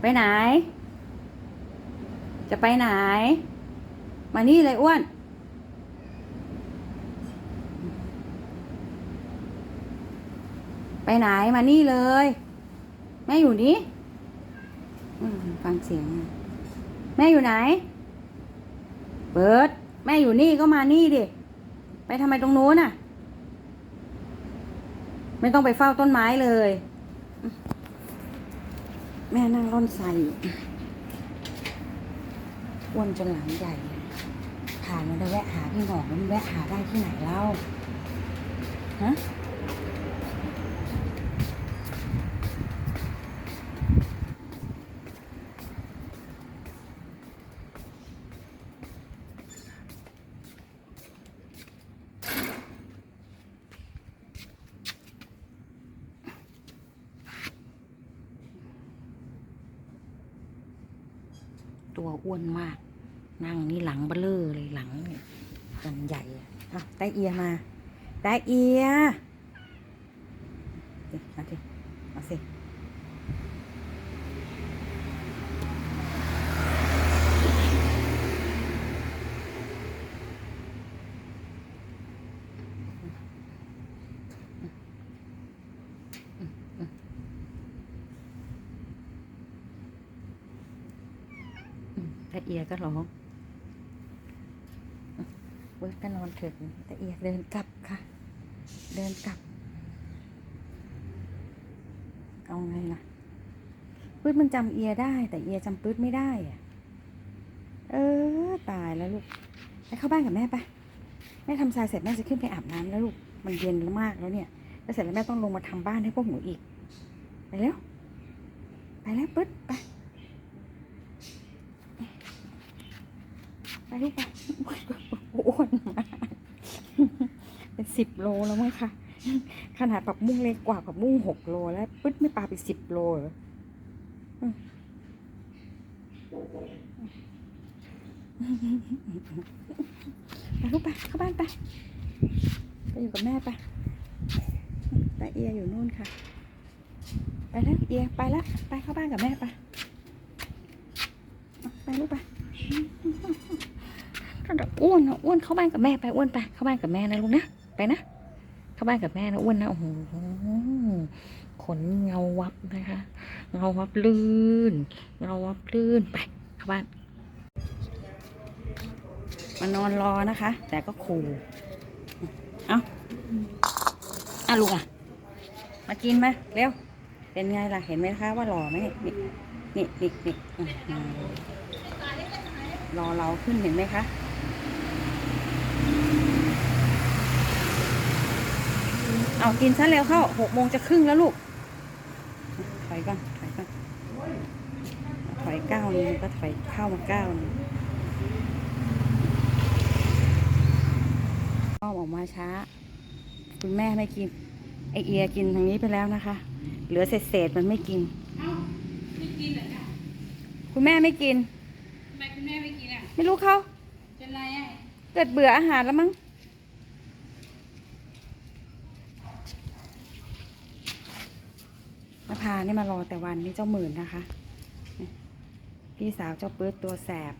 ไปไหน จะไปไหน มานี่เลยอ้วน ไปไหนมานี่เลย แม่อยู่นี่ฟังเสียง แม่อยู่ไหนเปิดแม่อยู่นี่ก็มานี่ดิ ไปทำไมตรงนู้นน่ะ ไม่ต้องไปเฝ้าต้นไม้เลย ม่นั่งร่อนใส่อ้วนจนหลังใหญ่ ผ่านมาได้แวะหาพี่หงอกแล้วมันแวะหาได้ที่ไหนเล่าฮะ ตัวอ้วนมาก นั่งนี่หลังเบลอเลยหลังกันใหญ่อะอะได้เอียมา ได้เอียสิมาสิมาสิ เอียก็ร้องเวิร์กก็นอนเถิดได้เอียเดินกลับค่ะ เดินกลับ เอาไงล่ะปื๊ดมันจำเอียได้ แต่เอียจำปื๊ดไม่ได้อะเออตายแล้วลูกไปเข้าบ้านกับแม่ไปแม่ทำทรายเสร็จแม่จะขึ้นไปอาบน้ำแล้วลูกมันเย็นมากแล้วเนี่ยแล้วเสร็จแล้วแม่ต้องลงมาทำบ้านให้พวกหนูอีกไปแล้วไปแล้วปื๊ดไป ไป ลูกไปอ้วนมาเป็นสิบโลแล้วมั้งคะขนาดปักมุ้งเล็กกว่าปักมุ้งหกโลแล้วปึ๊ดไม่ปลาไปสิบโลเหรอไปลูกไปเข้าบ้านไปไปอยู่กับแม่ไปแต่เอียอยู่นู่นค่ะ ไปแล้วเอียไปแล้วไปเข้าบ้านกับแม่ไปไปลูกไป อ้วนนะอ้วนเข้าบ้านกับแม่ไปอ้วนไปเข้าบ้านกับแม่นะลูกนะไปนะเข้าบ้านกับแม่นะอ้วนนะโอ้โหขนเงาวับนะคะ เงาวับลื่น เงาวับลื่นไปเข้าบ้านมานอนรอนะคะ แต่ก็ขู่เอาอะลูกอะ มากินไหมเร็วเป็นไงล่ะเห็นไหมคะว่าหล่อไหมนี่นี่นี่นี่รอเราขึ้นเห็นไหมคะ เอากินซะเร็วเข้าหกโมงจะครึ่งแล้วลูก ถอยก่อนถอยก่อนถอยก้าวนึงก็ถอยเข้ามาก้าวนึงอ้อมออกมาช้า คุณแม่ไม่กิน ไอเอียกินทางนี้ไปแล้วนะคะ เหลือเศษๆมันไม่กินเอ้าไม่กินเหรอเนี่ยคุณแม่ไม่กินทำไมคุณแม่ไม่กินอะ ไม่รู้เขา เป็นไรอะเกิดเบื่ออาหารแล้วมั้งมาพานี่มารอแต่วันนี้เจ้าหมื่นนะคะนี่พี่สาวเจ้าปื๊ดตัวแสบ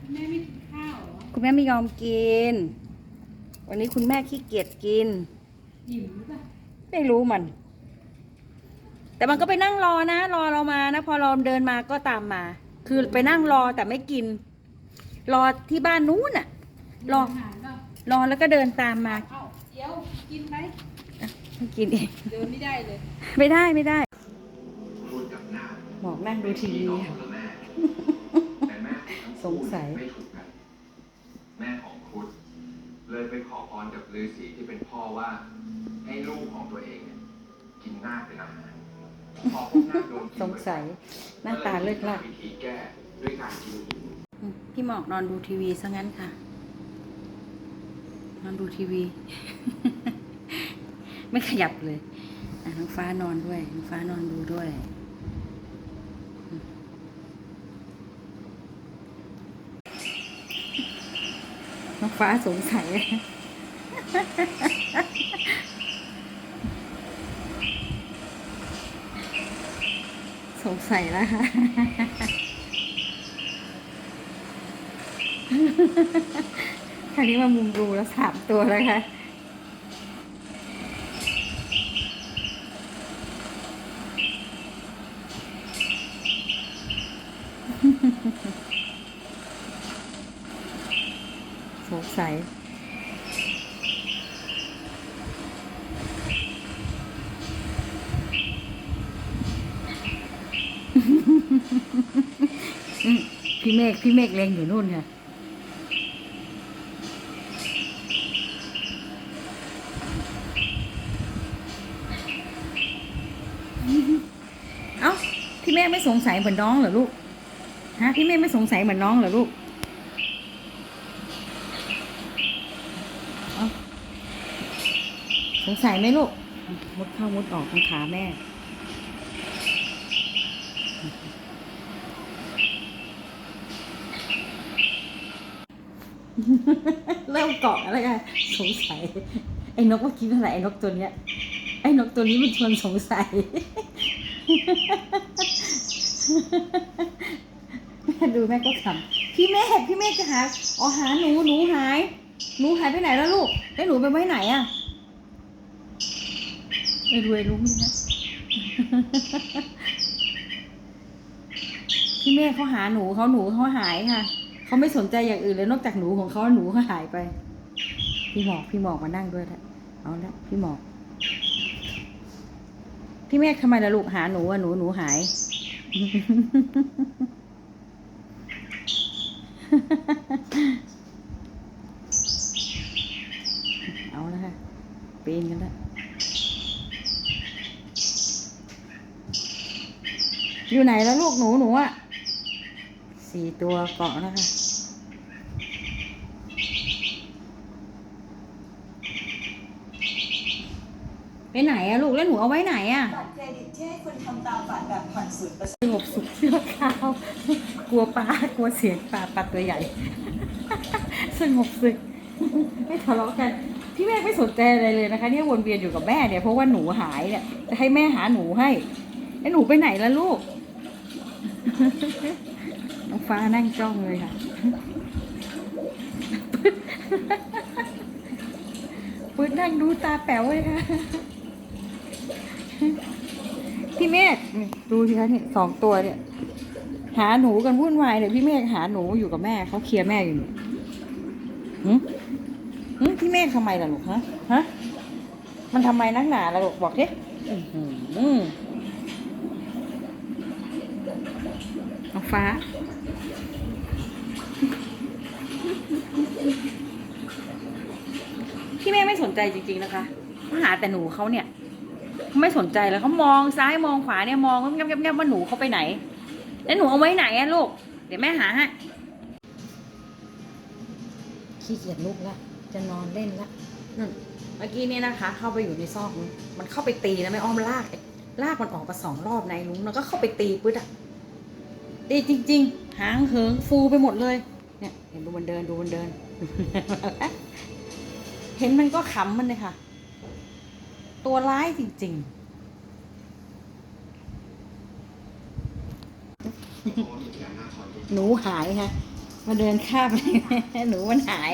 คุณแม่ไม่กินข้าวเหรอคุณแม่ไม่ยอมกิน วันนี้คุณแม่ขี้เกียจกิน หิวหรือเปล่าไม่รู้มัน แต่มันก็ไปนั่งรอนะ รอเรามานะ พอเราเดินมาก็ตามมา คือไปนั่งรอแต่ไม่กิน รอที่บ้านนู้นน่ะ รออาหารเปล่ารอแล้วก็เดินตามมาเอ้าเดี๋ยวกินไหมไม่กินเองเดินไม่ได้เลยไม่ได้ไม่ได้พูดกับหน้าบอกนั่งดูทีวีน้องค่ะกับแม่แต่แม่ของทั้งสงสัยไม่ถูกกันแม่ของครุฑเลยไปขอพรกับฤาษีที่เป็นพ่อว่า ให้ลูกของตัวเองเนี่ยกินหน้าเป็นอาหารพอพวกหน้าโดนกินสงสัยหน้าตาเลิกลากวิธีแก้ด้วยการกินหินอืม พี่หมอกนอนดูทีวีซะงั้นค่ะ นอนดูทีวี ไม่ขยับเลยน้องฟ้านอนด้วยน้องฟ้านอนดูด้วยน้องฟ้าสงสัยสสงสัยแล้วค่ะ คราวนี้มามุมดูแล้วสามตัวแล้วค่ะสงสัยอืมพี่เมฆพี่เมฆเลงอยู่นู่นค่ะ เอ้า พี่เมฆไม่สงสัยเหมือนน้องเหรอลูกฮะพี่เมฆไม่สงสัยเหมือนน้องเหรอลูกเอ้าสงสัยไหมลูกมุดเข้ามุดออกตรงขาแม่เริ่มเกาะแล้วกันสงสัย ไอ้นกเมื่อกี้อะไรไอ้นกตัวเนี้ยไอ้นกตัวนี้มันชวนสงสัย แม่ดูแม่ก็ขำพี่เมฆพี่เมฆจะหาอ๋อหาหนูหนูหาย หนูหายไปไหนแล้วลูกแล้วหนูไปไว้ไหนอะไม่รวยรู้ไหมนะพี่เมฆเขาหาหนูเขาหนูเขาหายค่ะเขาไม่สนใจอย่างอื่นเลยนอกจากหนูของเขาหนูเขาหายไป พี่หมอกพี่หมอกมานั่งด้วยละเอาละพี่หมอกพี่เมฆทำไมล่ะลูกหาหนูอะหนูหนูหาย เอาละค่ะปีนกันแล้วอยู่ไหนแล้วลูกหนูหนูอะสี่ตัวเกาะแล้วค่ะ ไปไหนอะลูกแล้วหนูเอาไว้ไหนอะบัตรเครดิตที่ให้คุณทำตามฝันแบบผ่อนศูนย์เปอร์เซ็นต์สงบสุขชั่วคราวกลัวปลากลัวเสียงปลาปลาตัวใหญ่ สงบสึกไม่ทะเลาะกัน พี่แม่ไม่สนใจอะไรเลยนะคะเนี่ยวนเวียนอยู่กับแม่เนี่ยเพราะว่าหนูหายเนี่ยจะให้แม่หาหนูให้แล้วหนูไปไหนล่ะลูกน้องฟ้านั่งจ้องเลยค่ะปืดนั่งดูตาแป๋วเลยค่ะ พี่เมฆนี่ดูสิคะนี่สองตัวเนี่ย หาหนูกันวุ่นวายเลยพี่เมฆหาหนูอยู่กับแม่เขาเคลียร์แม่อยู่นี่หึหึพี่เมฆทำไมล่ะลูกฮะฮะมันทำไมนักหนาล่ะลูกบอกดิอื้อหือน้องฟ้า พี่เมฆไม่สนใจจริง ๆ นะคะเขาหาแต่หนูเขาเนี่ย ไม่สนใจแล้วเขามองซ้ายมองขวาเนี่ยมองแงบๆๆว่าหนูเขาไปไหน แล้วหนูเอาไว้ไหนอะลูก เดี๋ยวแม่หาให้ขี้เกียจลุกละจะนอนเล่นละนั่นเมื่อกี้เนี่ยนะคะ เข้าไปอยู่ในซอกนู้นมันเข้าไปตีนะไม่อ้อมลากลากมันออกมาสองรอบในลุงแล้วก็เข้าไปตีปึ๊ดอะตีจริง ๆ หางเหิงฟูไปหมดเลย เนี่ย เห็นดูมันเดินดูมันเดิน เห็นมันก็ขำมันเลยค่ะ ตัวร้ายจริง ๆ หนูหายค่ะ มาเดินข้ามไปหนูมันหาย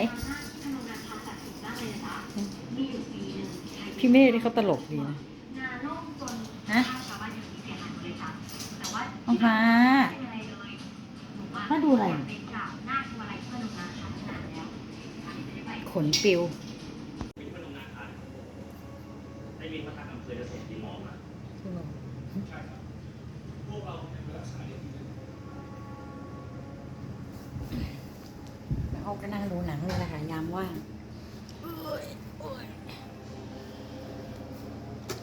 พี่เมฆนี่เขาตลกดีนะฮะบ้านองนี้เสียหายหมดเลยจ้ะแต่ว่าน้องฟ้าไม่เป็นไรเลยหนูว่ามาดูอะไรขนปิว มาทางอำเภอเกษตรที่หมอมาแล้วเขาก็นั่งดูหนังเลยแหละค่ะยามว่างคน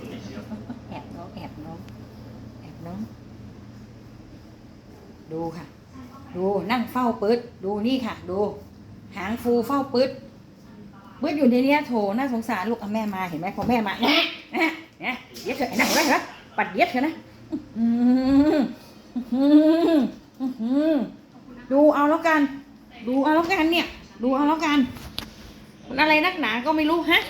ไม่เชื่อแอบน้องแอบน้องแอบน้อง ดูค่ะ ดูนั่งเฝ้าปืดดูนี่ค่ะ ดู หางฟูเฝ้าปืดปืดอยู่ในเนี้ยโถน่าสงสารลูกเอาแม่มาเห็นไหมพอแม่มาเนี่ ยเนี่ยเนี่ยเดี๋ย็ดเถอะไอ้นั่งไว้เหรอปัดเย็ดเถอะนะอื้อหืออื้อหือดูเอาแล้วกัน ดูเอาแล้วกันเนี่ย ดูเอาแล้วกัน มันอะไรนักหนาก็ไม่รู้ฮะ